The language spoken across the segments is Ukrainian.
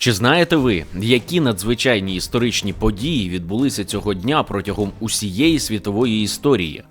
Чи знаєте ви, які надзвичайні історичні події відбулися цього дня протягом усієї світової історії?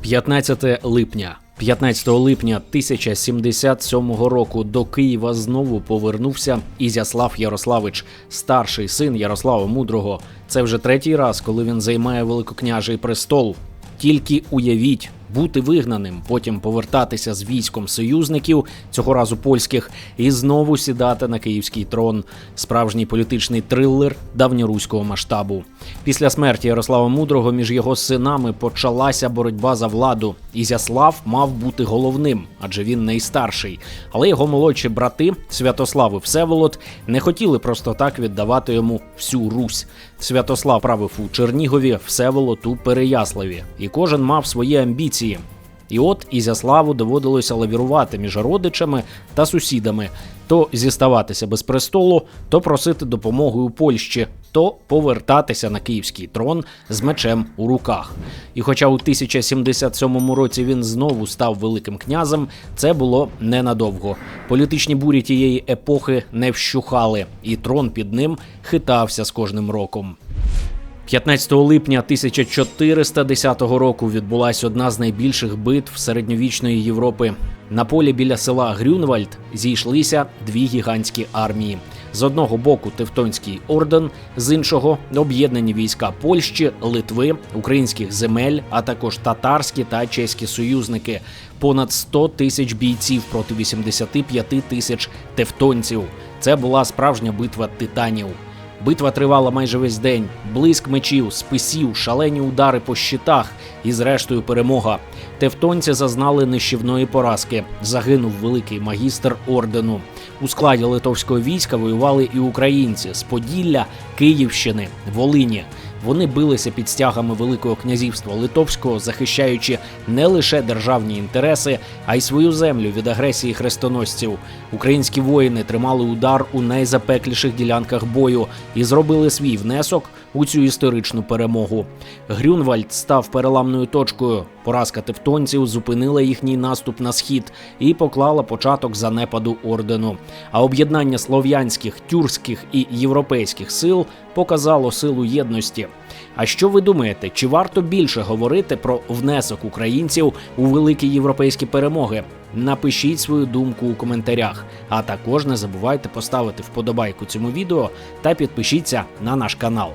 15 липня. 15 липня 1077 року до Києва знову повернувся Ізяслав Ярославич, старший син Ярослава Мудрого. Це вже третій раз, коли він займає великокняжий престол. Тільки уявіть, бути вигнаним, потім повертатися з військом союзників, цього разу польських, і знову сідати на київський трон. Справжній політичний трилер давньоруського масштабу. Після смерті Ярослава Мудрого між його синами почалася боротьба за владу. Ізяслав мав бути головним, адже він найстарший. Але його молодші брати Святослав і Всеволод не хотіли просто так віддавати йому всю Русь. Святослав правив у Чернігові, Всеволод у Переяславі, і кожен мав свої амбіції. І от Ізяславу доводилося лавірувати між родичами та сусідами, то зіставатися без престолу, то просити допомоги у Польщі, то повертатися на київський трон з мечем у руках. І хоча у 1077 році він знову став великим князем, це було ненадовго. Політичні бурі тієї епохи не вщухали, і трон під ним хитався з кожним роком. 15 липня 1410 року відбулася одна з найбільших битв середньовічної Європи. На полі біля села Грюнвальд зійшлися дві гігантські армії. З одного боку Тевтонський орден, з іншого об'єднані війська Польщі, Литви, українських земель, а також татарські та чеські союзники. Понад 100 тисяч бійців проти 85 тисяч тевтонців. Це була справжня битва титанів. Битва тривала майже весь день. Блиск мечів, списів, шалені удари по щитах і, зрештою, перемога. Тевтонці зазнали нищівної поразки. Загинув великий магістр ордену. У складі литовського війська воювали і українці з Поділля, Київщини, Волині. Вони билися під стягами Великого князівства Литовського, захищаючи не лише державні інтереси, а й свою землю від агресії хрестоносців. Українські воїни тримали удар у найзапекліших ділянках бою і зробили свій внесок у цю історичну перемогу. Грюнвальд став переламною точкою. Поразка тевтонців зупинила їхній наступ на схід і поклала початок занепаду ордену. А об'єднання слов'янських, тюркських і європейських сил показало силу єдності. А що ви думаєте, чи варто більше говорити про внесок українців у великі європейські перемоги? Напишіть свою думку у коментарях. А також не забувайте поставити вподобайку цьому відео та підпишіться на наш канал.